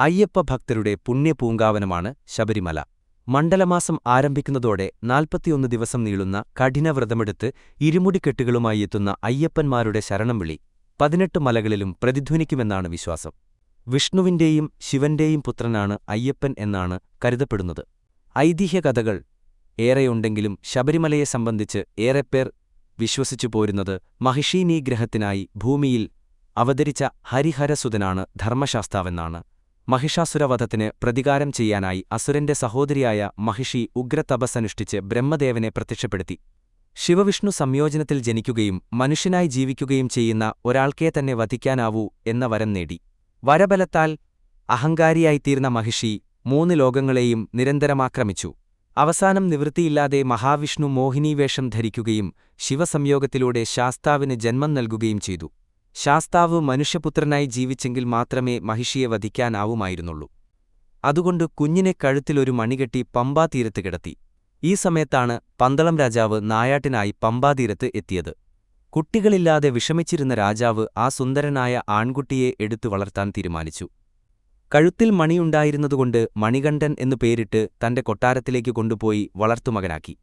അയ്യപ്പ ഭക്തരുടെ പുണ്യപൂങ്കാവനമാണ് ശബരിമല. മണ്ഡലമാസം ആരംഭിക്കുന്നതോടെ നാൽപ്പത്തിയൊന്ന് ദിവസം നീളുന്ന കഠിനവ്രതമെടുത്ത് ഇരുമുടിക്കെട്ടുകളുമായി എത്തുന്ന അയ്യപ്പന്മാരുടെ ശരണം വിളി പതിനെട്ട് മലകളിലും പ്രതിധ്വനിക്കുമെന്നാണ് വിശ്വാസം. വിഷ്ണുവിന്റെയും ശിവന്റെയും പുത്രനാണ് അയ്യപ്പൻ എന്നാണ് കരുതപ്പെടുന്നത്. ഐതിഹ്യകഥകൾ ഏറെയുണ്ടെങ്കിലും ശബരിമലയെ സംബന്ധിച്ച് ഏറെപ്പേർ വിശ്വസിച്ചു പോരുന്നത് മഹിഷീനീഗ്രഹത്തിനായി ഭൂമിയിൽ അവതരിച്ച ഹരിഹരസുതനാണ് ധർമ്മശാസ്താവെന്നാണ്. മഹിഷാസുരവധത്തിന് പ്രതികാരം ചെയ്യാനായി അസുരന്റെ സഹോദരിയായ മഹിഷി ഉഗ്രതപസ്സനുഷ്ഠിച്ച് ബ്രഹ്മദേവനെ പ്രത്യക്ഷപ്പെടുത്തി. ശിവവിഷ്ണു സംയോജനത്തിൽ ജനിക്കുകയും മനുഷ്യനായി ജീവിക്കുകയും ചെയ്യുന്ന ഒരാൾക്കേ തന്നെ വധിക്കാനാവൂ എന്ന വരം നേടി. വരബലത്താൽ അഹങ്കാരിയായിത്തീർന്ന മഹിഷി മൂന്ന് ലോകങ്ങളെയും നിരന്തരമാക്രമിച്ചു. അവസാനം നിവൃത്തിയില്ലാതെ മഹാവിഷ്ണു മോഹിനീവേഷം ധരിക്കുകയും ശിവസംയോഗത്തിലൂടെ ശാസ്താവിന് ജന്മം നൽകുകയും ചെയ്തു. ശാസ്താവ് മനുഷ്യപുത്രനായി ജീവിച്ചെങ്കിൽ മാത്രമേ മഹിഷിയെ വധിക്കാനാവുമായിരുന്നുള്ളൂ. അതുകൊണ്ട് കുഞ്ഞിനെ കഴുത്തിലൊരു മണികെട്ടി പമ്പാതീരത്ത് കിടത്തി. ഈ സമയത്താണ് പന്തളം രാജാവ് നായാട്ടിനായി പമ്പാതീരത്ത് എത്തിയത്. കുട്ടികളില്ലാതെ വിഷമിച്ചിരുന്ന രാജാവ് ആ സുന്ദരനായ ആൺകുട്ടിയെ എടുത്തു വളർത്താൻ തീരുമാനിച്ചു. കഴുത്തിൽ മണിയുണ്ടായിരുന്നതുകൊണ്ട് മണികണ്ഠൻ എന്നു പേരിട്ട് തന്റെ കൊട്ടാരത്തിലേക്ക് കൊണ്ടുപോയി വളർത്തുമകനാക്കി.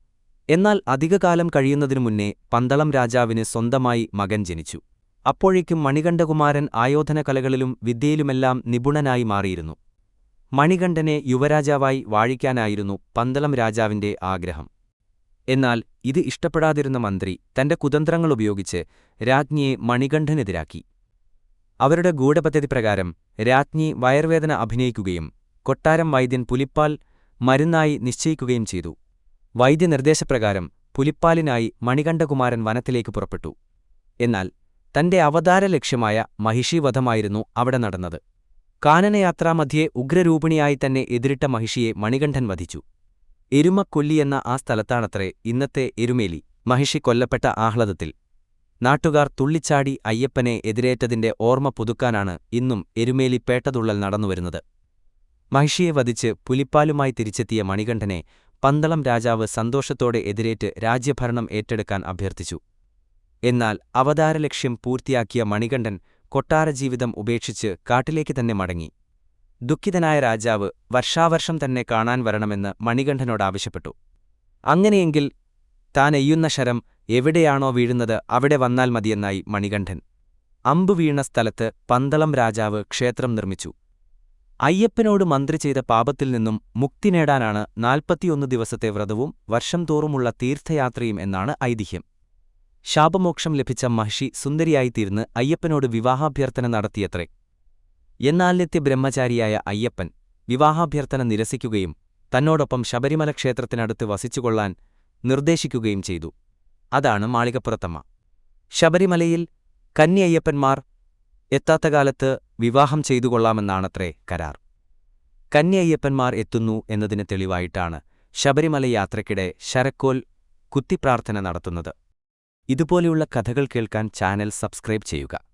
എന്നാൽ അധികകാലം കഴിയുന്നതിനു മുന്നേ പന്തളം രാജാവിന് സ്വന്തമായി മകൻ ജനിച്ചു. അപ്പോഴേക്കും മണികണ്ഠകുമാരൻ ആയോധനകലകളിലും വിദ്യയിലുമെല്ലാം നിപുണനായി മാറിയിരുന്നു. മണികണ്ഠനെ യുവരാജാവായി വാഴിക്കാനായിരുന്നു പന്തളം രാജാവിന്റെ ആഗ്രഹം. എന്നാൽ ഇത് ഇഷ്ടപ്പെടാതിരുന്ന മന്ത്രി തന്റെ കുതന്ത്രങ്ങളുപയോഗിച്ച് രാജ്ഞിയെ മണികണ്ഠനെതിരാക്കി. അവരുടെ ഗൂഢപദ്ധതി പ്രകാരം രാജ്ഞി വയർവേദന അഭിനയിക്കുകയും കൊട്ടാരം വൈദ്യൻ പുലിപ്പാൽ മരുന്നായി നിശ്ചയിക്കുകയും ചെയ്തു. വൈദ്യനിർദ്ദേശപ്രകാരം പുലിപ്പാലിനായി മണികണ്ഠകുമാരൻ വനത്തിലേക്ക് പുറപ്പെട്ടു. എന്നാൽ തന്റെ അവതാര ലക്ഷ്യമായ മഹിഷീവധമായിരുന്നു അവിടെ നടന്നത്. കാനനയാത്രാമധ്യേ ഉഗ്രരൂപിണിയായി തന്നെ എതിരിട്ട മഹിഷിയെ മണികണ്ഠൻ വധിച്ചു. എരുമക്കൊല്ലി എന്ന ആ സ്ഥലത്താണത്രേ ഇന്നത്തെ എരുമേലി. മഹിഷി കൊല്ലപ്പെട്ട ആഹ്ലാദത്തിൽ നാട്ടുകാർ തുള്ളിച്ചാടി അയ്യപ്പനെ എതിരേറ്റതിന്റെ ഓർമ്മ പുതുക്കാനാണ് ഇന്നും എരുമേലി പേട്ടതുള്ളൽ നടന്നുവരുന്നത് മഹിഷിയെ വധിച്ച് പുലിപ്പാലുമായി തിരിച്ചെത്തിയ മണികണ്ഠനെ പന്തളം രാജാവ് സന്തോഷത്തോടെ എതിരേറ്റ് രാജ്യഭരണം ഏറ്റെടുക്കാൻ അഭ്യർത്ഥിച്ചു. എന്നാൽ അവതാരലക്ഷ്യം പൂർത്തിയാക്കിയ മണികണ്ഠൻ കൊട്ടാരജീവിതം ഉപേക്ഷിച്ച് കാട്ടിലേക്ക് തന്നെ മടങ്ങി. ദുഃഖിതനായ രാജാവ് വർഷാവർഷം തന്നെ കാണാൻ വരണമെന്ന് മണികണ്ഠനോട് ആവശ്യപ്പെട്ടു. അങ്ങനെയെങ്കിൽ താൻ എയ്യുന്ന ശരം എവിടെയാണോ വീഴുന്നത് അവിടെ വന്നാൽ മതിയെന്നായി മണികണ്ഠൻ. അമ്പു വീണ സ്ഥലത്ത് പന്തളം രാജാവ് ക്ഷേത്രം നിർമ്മിച്ചു. അയ്യപ്പനോട് മന്ത്രി ചെയ്ത പാപത്തിൽ നിന്നും മുക്തി നേടാനാണ് നാൽപ്പത്തിയൊന്ന് ദിവസത്തെ വ്രതവും വർഷം തോറുമുള്ള തീർത്ഥയാത്രയും എന്നാണ് ഐതിഹ്യം. ശാപമോക്ഷം ലഭിച്ച മഹിഷി സുന്ദരിയായിത്തീർന്ന് അയ്യപ്പനോട് വിവാഹാഭ്യർത്ഥന നടത്തിയത്രേ. എന്നാൽ നിത്യബ്രഹ്മചാരിയായ അയ്യപ്പൻ വിവാഹാഭ്യർത്ഥന നിരസിക്കുകയും തന്നോടൊപ്പം ശബരിമല ക്ഷേത്രത്തിനടുത്ത് വസിച്ചുകൊള്ളാൻ നിർദ്ദേശിക്കുകയും ചെയ്തു. അതാണ് മാളികപ്പുറത്തമ്മ. ശബരിമലയിൽ കന്നി കന്യയ്യപ്പന്മാർ എത്താത്ത കാലത്ത് വിവാഹം ചെയ്തുകൊള്ളാമെന്നാണത്രേ കരാർ. കന്നി കന്യയ്യപ്പന്മാർ എത്തുന്നു എന്നതിന് തെളിവായിട്ടാണ് ശബരിമല യാത്രയ്ക്കിടെ ശരക്കോൽ കുത്തിപ്രാർത്ഥന നടത്തുന്നത്. ഇതുപോലെയുള്ള കഥകൾ കേൾക്കാൻ ചാനൽ സബ്സ്ക്രൈബ് ചെയ്യുക.